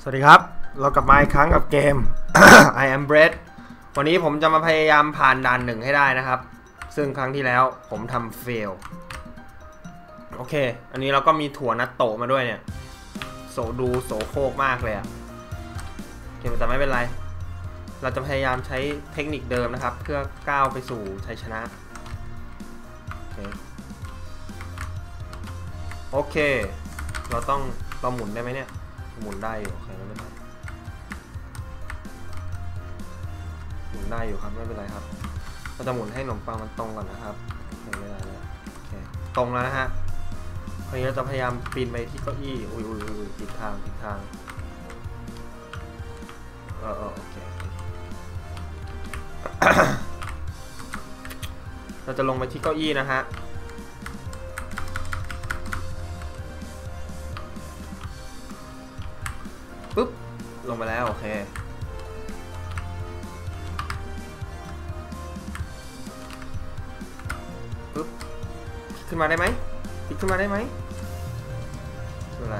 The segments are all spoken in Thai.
สวัสดีครับ เรากลับมาอีกครั้งกับเกม I am Bread วันนี้ผมจะมาพยายามผ่านด่านหนึ่งให้ได้นะครับ ซึ่งครั้งที่แล้วผมทำ fail โอเค อันนี้เราก็มีถั่วนัตโตะมาด้วยเนี่ย โสดูโสโคกมากเลยอะโอเคแต่ไม่เป็นไร เราจะพยายามใช้เทคนิคเดิมนะครับ เพื่อก้าวไปสู่ชัยชนะ โอเคโอเคเราต้องเราหมุนได้ไหมเนี่ย หมุนได้อยู่โอเคไม่เป็นไรหมุนได้อยู่ครับไม่เป็นไรครับเราจะหมุนให้ขนมปังมันตรงก่อนนะครับไม่เป็นไรเลยโอเคตรงแล้วนะฮะคราวนี้เราจะพยายามปีนไปที่เก้าอี้อุ้ยอุ้ยอุ้ยผิดทางผิดทางเออเออโอเคเราจะลงไปที่เก้าอี้นะฮะ งไปแล้ว โอเคปุ๊บพลิกขึ้นมาได้ไหมพลิกขึ้นมาได้ไหมไม่เป็นไร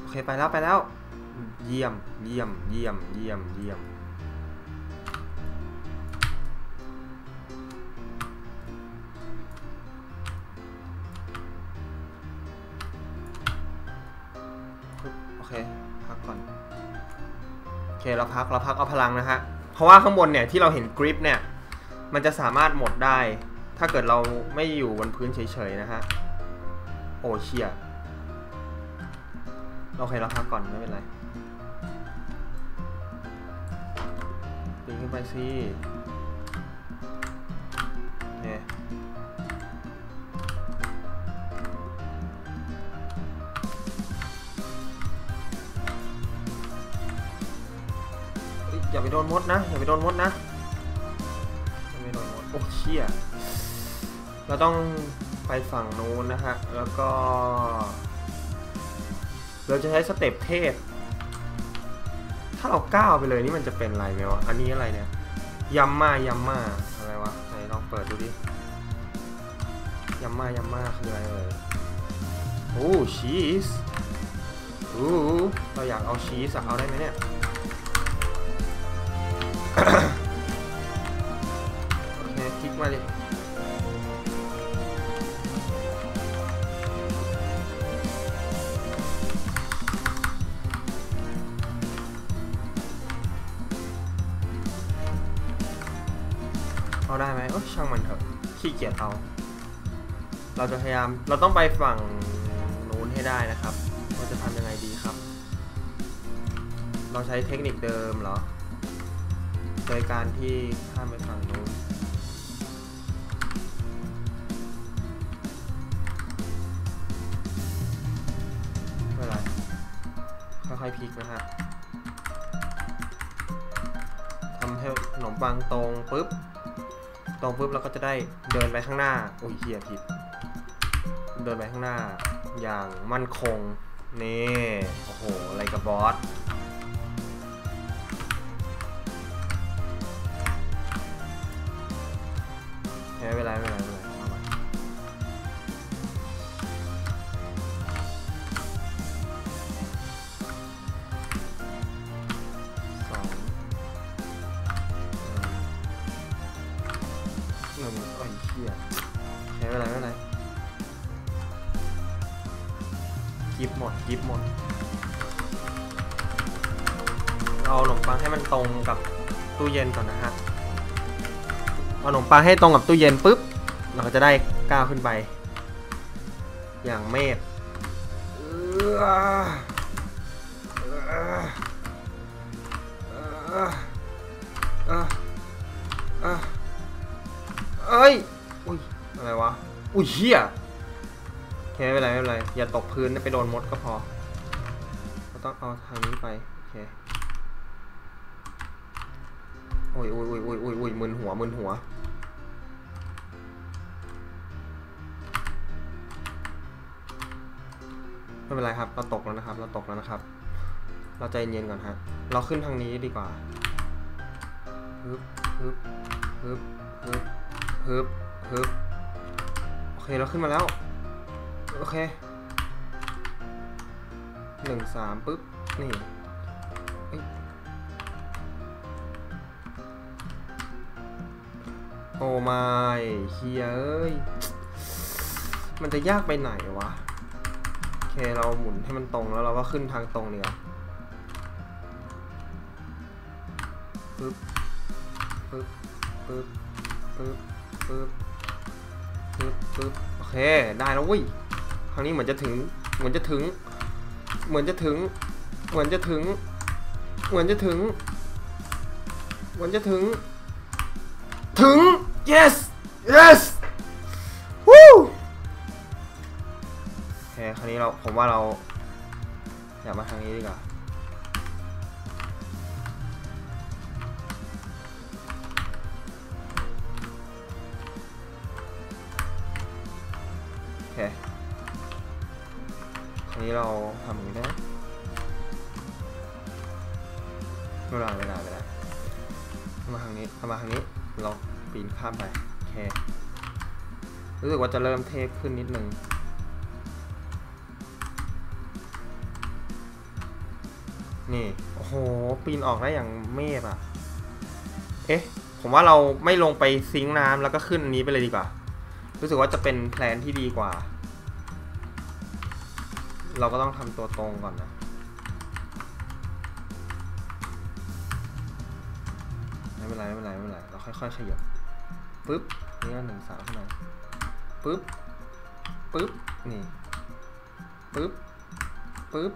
โอเคไปแล้วไปแล้ว เยี่ยมเยี่ยมเยี่ยมเยี่ยมเยี่ยม เคเราพักเราพักเอาพลังนะฮะ เพราะว่าข้างบนเนี่ยที่เราเห็นกริปเนี่ย มันจะสามารถหมดได้ ถ้าเกิดเราไม่อยู่บนพื้นเฉยๆนะฮะ โอเชียโอเคเราพักก่อนไม่เป็นไรปีนขึ้นไปสิ อย่าไปโดนมดนะ อย่าไปโดนมดนะอย่าไปโดนมดโอ้เชี่ยเราต้องไปฝั่งนู้นนะฮะ แล้วก็ เราจะใช้สเต็ปเทพ ถ้าเราก้าวไปเลยนี่มันจะเป็นอะไรไหมวะ อันนี้อะไรเนี่ยยัมมายัมมาอะไรวะไหนลองเปิดดูดิยัมมายัมมาคืออะไรเอ่ยโอ้ชีสโอ้เราอยากเอาชีสเอาได้ไหมเนี่ย มาดิเอาได้ไหมโอ้ช่างมันเถอะขี้เกียจเอา เราจะพยายาม เราต้องไปฝั่งนู้นให้ได้นะครับ เราจะทำยังไงดีครับ เราใช้เทคนิคเดิมเหรอ โดยการที่ข้ามไปฝั่งนู้น อยๆพลิกนะฮะทำให้ขนมปังตรงปุ๊บ ตรงปุ๊บเราก็จะได้เดินไปข้างหน้าโอ้ยเฮียผิด เดินไปข้างหน้าอย่างมั่นคงนี่โอ้โหอะไรกับบอส หมดกิฟหมดเราเอาขนมปังให้มันตรงกับตู้เย็นก่อนนะฮะ เอาขนมปังให้ตรงกับตู้เย็นปุ๊บ เราก็จะได้ก้าวขึ้นไป อย่างเมฆเอื้อเอื้อเอื้อเอื้อเอื้อเอ้ย อุ้ย อะไรวะ อุ้ยเฮีย เคไม่เป็นไรไม่เป็นไร อย่าตกพื้นไปโดนมดก็พอเราต้องเอาทางนี้ไปโอเคโอ้ยโอ้ยโอ้ยโอ้ยโอ้ยโอ้ยมึนหัวมึนหัวไม่เป็นไรครับ เราตกแล้วนะครับ เราตกแล้วนะครับ เราใจเย็นก่อนฮะ เราขึ้นทางนี้ดีกว่าฮึบฮึบฮึบฮึบฮึบฮึบโอเค เราขึ้นมาแล้ว โอเคหนึ่งสามปุ๊บ นี่โอ้ไม่เฮียเอ้ย มันจะยากไปไหนวะ โอเค เราหมุนให้มันตรงแล้วเราก็ขึ้นทางตรงดีกว่าปึ๊บปึ๊บปึ๊บปึ๊บปึ๊บปึ๊บปึ๊บโอเค ได้แล้วเว้ย ครั้งนี้เหมือนจะถึง เหมือนจะถึง เหมือนจะถึง เหมือนจะถึง เหมือนจะถึง เหมือนจะถึง ถึง yes yes วู้โอเคคราวนี้เรา ผมว่าเรา อยากมาทางนี้ดีกว่า นี้เราทำอย่างนี้ได้ไหมไม่ได้ไม่ได้ไม่ได้เอามาทางนี้มาทางนี้เราปีนข้ามไปโอเครู้สึกว่าจะเริ่มเทพขึ้นนิดนึงนี่โอ้โหปีนออกได้อย่างเมฆอะเอ๊ะ ผมว่าเราไม่ลงไปซิงน้ำแล้วก็ขึ้นอันนี้ไปเลยดีกว่า รู้สึกว่าจะเป็นแพลนที่ดีกว่า เราก็ต้องทำตัวตรงก่อนนะ ไม่เป็นไรไม่เป็นไรไม่เป็นไร เราค่อยๆขยับปึ๊บ นี่ก็หนึ่งสามขึ้นมาปึ๊บ ปึ๊บ นี่ ปึ๊บ ปึ๊บ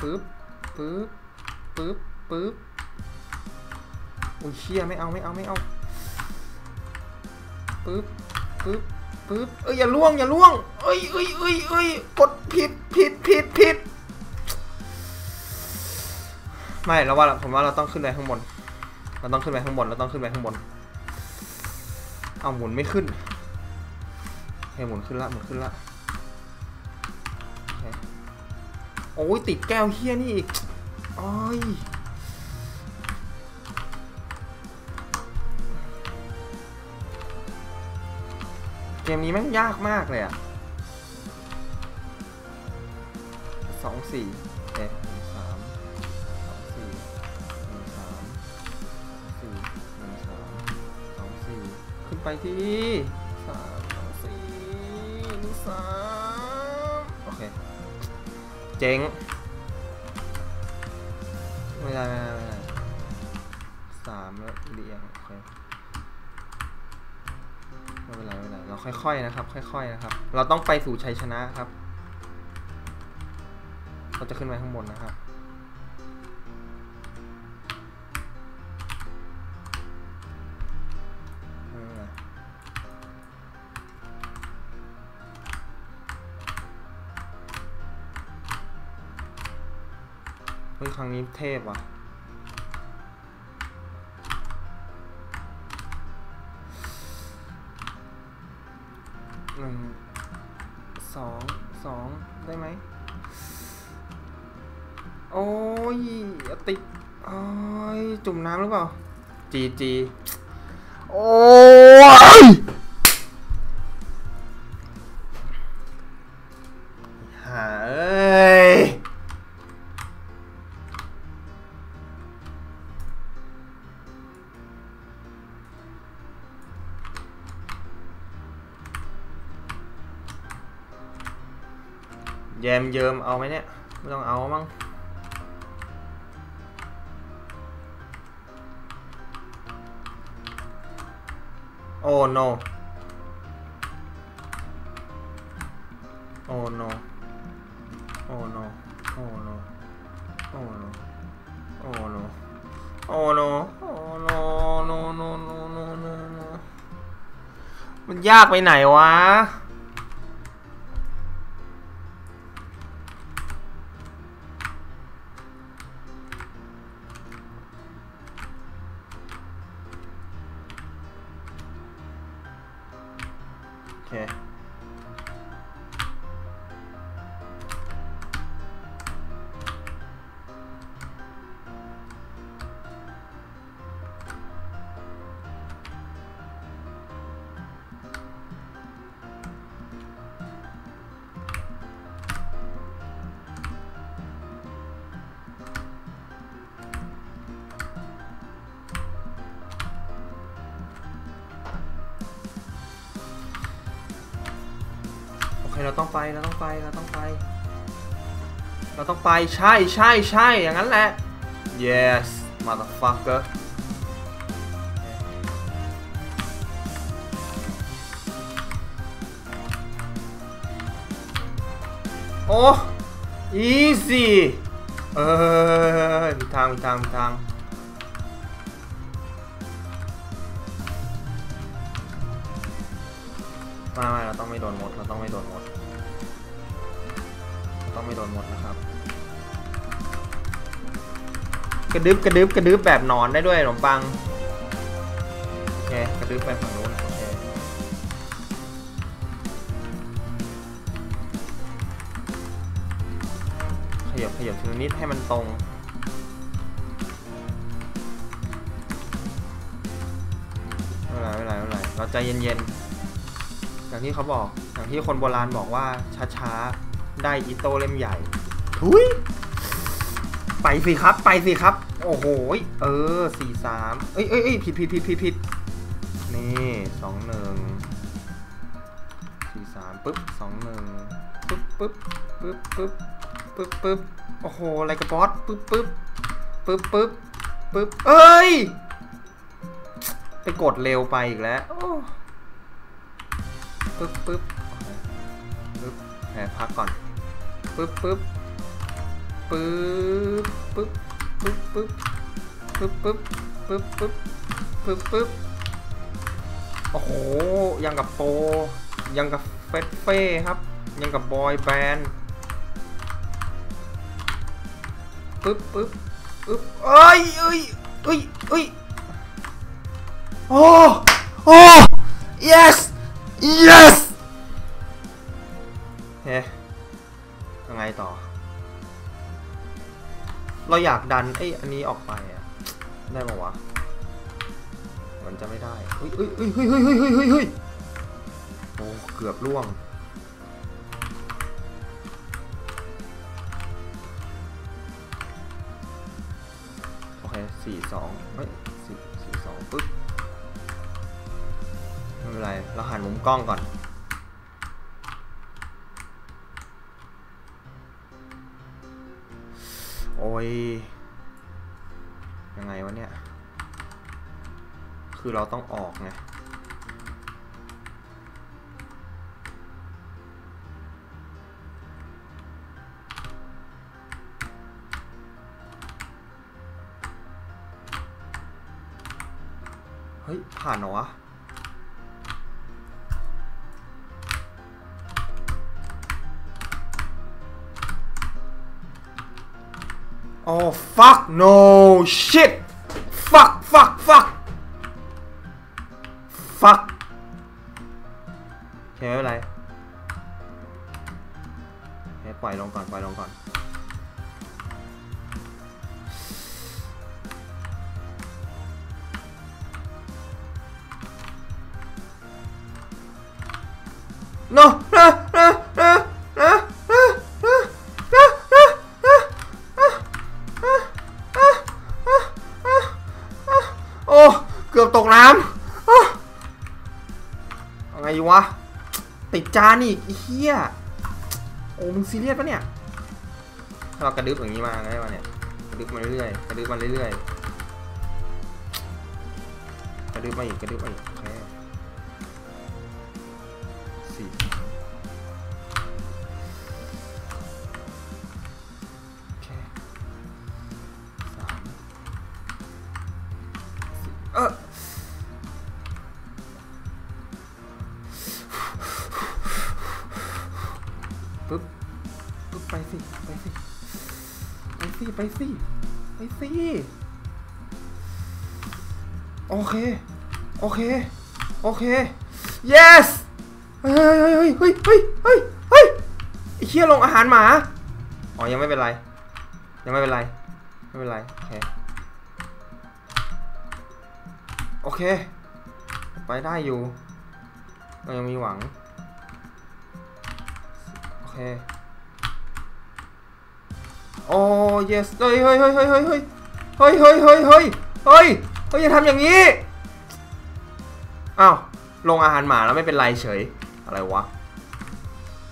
ปึ๊บ ปึ๊บ ปึ๊บ ปึ๊บ อุ้ยเชี่ยไม่เอาไม่เอาไม่เอาปึ๊บ ปึ๊บ ปึ๊บเอ้ยอย่าล่วงอย่าล่วงเอ้ยเอ้ยเอ้ยเอ้ยกดผิดผิดผิดผิดไม่เราว่าผมว่าเราต้องขึ้นไปข้างบน เราต้องขึ้นไปข้างบนเราต้องขึ้นไปข้างบน เอาหมุนไม่ขึ้นโอเคหมุนขึ้นละหมุนขึ้นละโอ้ยติดแก้วเฮี้ยนี่อีกอ้ย มนี้แม่งยากมากเลยอะสองสี่เอ๊ะหนึ่งสามสองสี่หนึ่งสามสี่หนึ่งสามสองสี่ขึ้นไปที่สามสองสี่หนึ่งสามโอเค เจ๋งไม่ได้ไม่ได้สามแล้วเรียง ค่อยๆนะครับ ค่อยๆนะครับ เราต้องไปสู่ชัยชนะครับ เราจะขึ้นไปข้างบนนะครับเป็นไรเฮ้ยครั้งนี้เทพว่ะ จีจีโอ้ยหาเอ้ยแยมเยิมเอาไหมเนี่ย ไม่ต้องเอามั้ง โอ้ no โอ้ no โอ้ no โอ้ no โอ้ no โอ้ no โอ้ no โอ้ no no no no no no no มันยากไปไหนวะ เราต้องไปเราต้องไปเราต้องไป เราต้องไปใช่ใช่ใช่อย่างนั้นแหละ yes motherfucker โอ้ easy เออมีทางมีทางมีทาง ไม่ไม่เราต้องไม่โดนหมดเราต้องไม่โดนหมด ต้องไม่โดนหมดนะครับ กระดึบกระดึบกระดึบแบบนอนได้ด้วยขนมปังโอเคกระดึบไปฝั่งนู้นโอเคขยับขยับทีละนิดให้มันตรงไม่เป็นไรไม่เป็นไรไม่เป็นไรเราใจเย็นๆ อย่างที่เขาบอก อย่างที่คนโบราณบอกว่าช้าๆ ได้อีโต้เล่มใหญ่ทุยไปสิครับ ไปสิครับ โอ้โหยเออสี่สามเอ้ยเอ้ยเอ้ยผิดผิดผิดผิดผิดนี่สองหนึ่งสี่สามปึ๊บสองหนึ่งปึ๊บปึ๊บปึ๊บปึ๊บปึ๊บปึ๊บโอ้โห อะไรกับบอสปึ๊บปึ๊บปึ๊บปึ๊บปึ๊บเอ้ย ไปกดเร็วไปอีกแล้วโอ้ ปึ๊บปึ๊บปึ๊บแหมพักก่อนปึ๊บปึ๊บปึ๊บปึ๊บปึ๊บปึ๊บปึ๊บปึ๊บปึ๊บปึ๊บปึ๊บปึ๊บโอ้โห ยังกับโปยังกับเฟสเฟ่ครับ ยังกับบอยแบนด์ปึ๊บปึ๊บปึ๊บเอ้ยเอ้ยเอ้ยเอ้ยโอ้โอ้ yes yes เฮ้ยยังไงต่อ เราอยากดันไออันนี้ออกไปอะได้ปะวะ มันจะไม่ได้เฮ้ยเฮ้ยเฮ้ยเฮ้ยเฮ้ยเฮ้ยเฮ้ยโอ้เกือบล่วงโอเคสี่สองเฮ้ยสี่สี่สองปึ๊บ ไม่เป็นไร เราหันมุมกล้องก่อน โอ้ย ยังไงวะเนี่ย คือเราต้องออกไงเฮ้ย ผ่านเหรอวะ Oh fuck no shit fuck fuck fuck fuck โอเคไม่เป็นไรให้ปล่อยลงก่อน ปล่อยลงก่อน no no no น้ำอะไรวะ ติดจานอีกไอ้เฮียโอ้มึงซีเรียสปะเนี่ย ถ้าเรากระดึบอย่างนี้มาไงวะเนี่ยกระดึบมาเรื่อยๆกระดึบมาเรื่อยๆกระดึบมาอีกกระดึบมาอีก ปึ๊บปึ๊บไปสิ ไปสิ ไปสิ ไปสิ ไปสิ โอเค โอเค โอเค yes เฮ้ยเฮ้ยเฮ้ยเฮ้ยเฮ้ยเฮ้ยเฮียลงอาหารหมา อ๋อ ยังไม่เป็นไร ยังไม่เป็นไร ไม่เป็นไร โอเค โอเค ไปได้อยู่ เรายังมีหวัง เค โอ้ yes เฮ้ยเฮ้ยเฮ้ยเฮ้ยเฮ้ยเฮ้ยเฮ้ยเฮ้ยเฮ้ยเฮ้ยเฮ้ยเฮ้ยอย่าทำอย่างนี้ อ้าว ลงอาหารหมาแล้วไม่เป็นไรเฉย อะไรวะ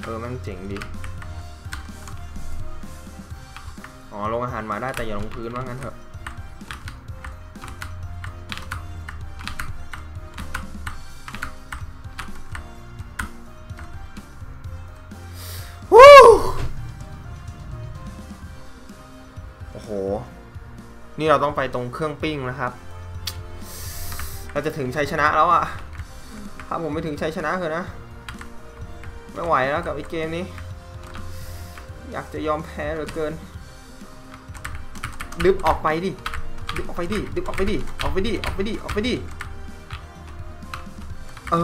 เออแมันเจ๋งดี อ๋อ ลงอาหารหมาได้แต่อย่าลงพื้นว่างั้นเถอะ นี่เราต้องไปตรงเครื่องปิ้งนะครับ เราจะถึงชัยชนะแล้วอะถ้าผมไม่ถึงชัยชนะเถอะนะ ไม่ไหวแล้วกับไอ้เกมนี้ อยากจะยอมแพ้เหลือเกิน ดึบออกไปดิ ดึบออกไปดิ ดึบออกไปดิ ออกไปดิ ออกไปดิ ออกไปดิ เอ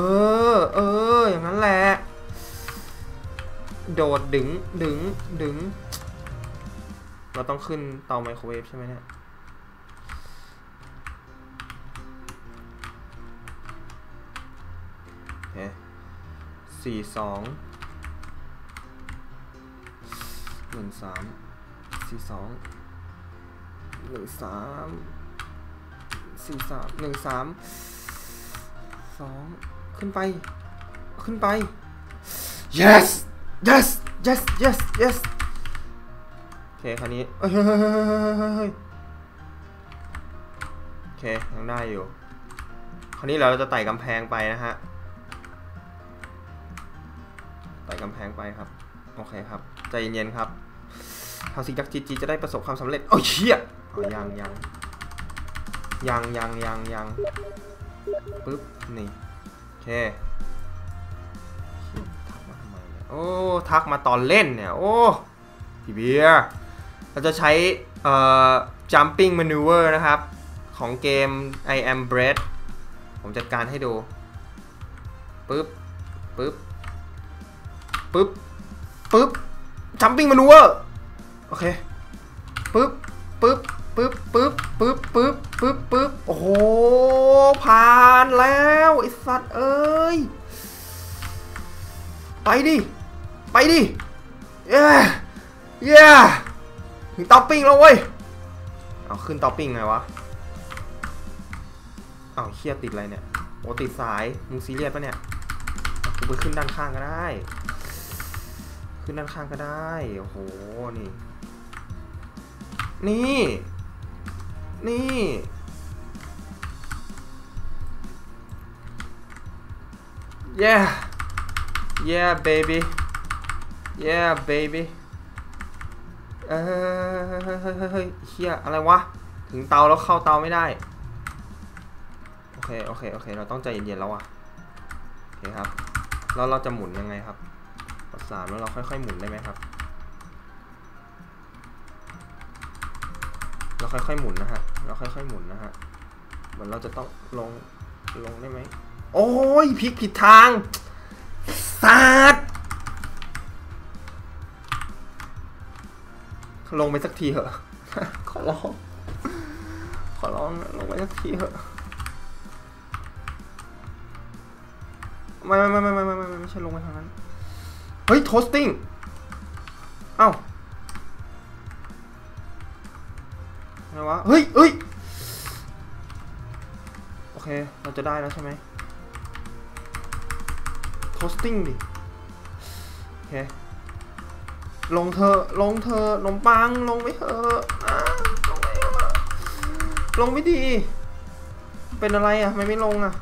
อ เออ อย่างนั้นแหละ โดดดึง ดึง ดึง เราต้องขึ้นเตาไมโครเวฟใช่ไหมเนี่ย สี่สองหนึ่งสามสี่สองหนึ่งสามสี่สามหนึ่งสามสองขึ้นไป ขึ้นไป yes yes yes yes yes โอเคคราวนี้เอ้ยเฮ้ยเฮ้ยเฮ้ยเฮ้ยเฮ้ยเฮ้ยโอเคยังได้อยู่ คราวนี้เราจะไต่กำแพงไปนะฮะ งไปครับ โอเคครับ ใจเย็นๆครับทาสิจักจีจีจะได้ประสบความสำเร็จ โอ้ยเชี่ยอ๋อยังยังยังยังยังยังปึ๊บ นี่ โอเคทักมาทำไมเนี่ยโอ้ ทักมาตอนเล่นเนี่ย โอ้พี่เบียร์เราจะใช้เอ่อ jumping maneuver นะครับ ของเกม I am bread ผมจัดการให้ดูปึ๊บปึ๊บ ปึ๊บปึ๊บ jumping maneuver โอเคปึ๊บปึ๊บปึ๊บปึ๊บปึ๊บปึ๊บปึ๊บปึ๊บโอ้โหผ่านแล้วไอสัตว์เอ้ยไปดิไปดิเย้เย้ถึงเตาปิ้งแล้วเว้ยเอาขึ้นเตาปิ้งไงวะเอ้าเคียติดอะไรเนี่ยโอ้ติดสายมึงซีเรียสปะเนี่ยกูไปขึ้นด้านข้างก็ได้ ขึ้นด้านข้างก็ได้ โอ้โห นี่ นี่ นี่ yeah yeah baby yeah baby เอ้ยเฮ้ยเฮ้ยเฮ้ยเฮ้ยเฮียอะไรวะ ถึงเตาแล้วเข้าเตาไม่ได้ โอเค โอเค โอเค เราต้องใจเย็นๆแล้วอะโอเคครับ แล้วเราจะหมุนยังไงครับ ดสามแล้วเราค่อยๆหมุนได้ไหมครับ เราค่อยๆหมุนนะฮะ เราค่อยๆหมุนนะฮะ เหมือนเราจะต้องลงลงได้ไหม โอ้ยพลิกผิดทางสาดลงไปสักทีเหอะ ขอร้อง ขอร้องลงไปสักทีเหอะ ไม่ไม่ไม่ไม่ไม่ไม่ไม่ใช่ลงไปทางนั้น เฮ้ยโทสติ้งเอ้าไรวะ เฮ้ยเฮ้ยโอเค เราจะได้แล้วใช่ไหมโทสติ้งดิ โอเค ลงเธอ ลงเธอะนมปัง ลงไปเถอะอะลงไปเถอลงไม่ดี เป็นอะไรอะ ไม่ไม่ลงอะ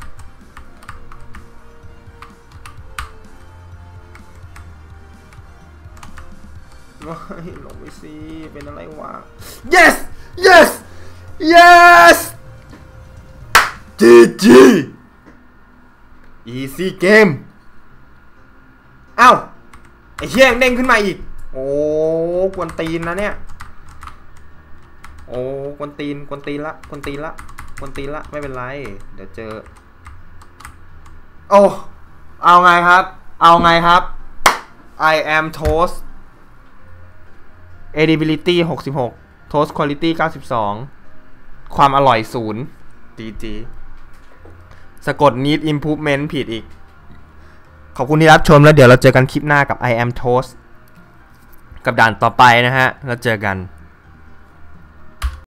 สิเป็นอะไรวะ yes yes yes GG easy game เอ้าไอ้เชี่ยงเด้งขึ้นมาอีก โอ้กวนตีนนะเนี่ย โอ้กวนตีนกวนตีนละกวนตีนละกวนตีนละไม่เป็นไร เดี๋ยวเจอ โอ้เอาไงครับ เอาไงครับ I am toast edibility 66 toast quality 92 ความอร่อยศูนย์ GG สะกด need improvement ผิดอีก ขอบคุณที่รับชมแล้วเดี๋ยวเราเจอกันคลิปหน้ากับ I am toast กับด่านต่อไปนะฮะ แล้วเจอกัน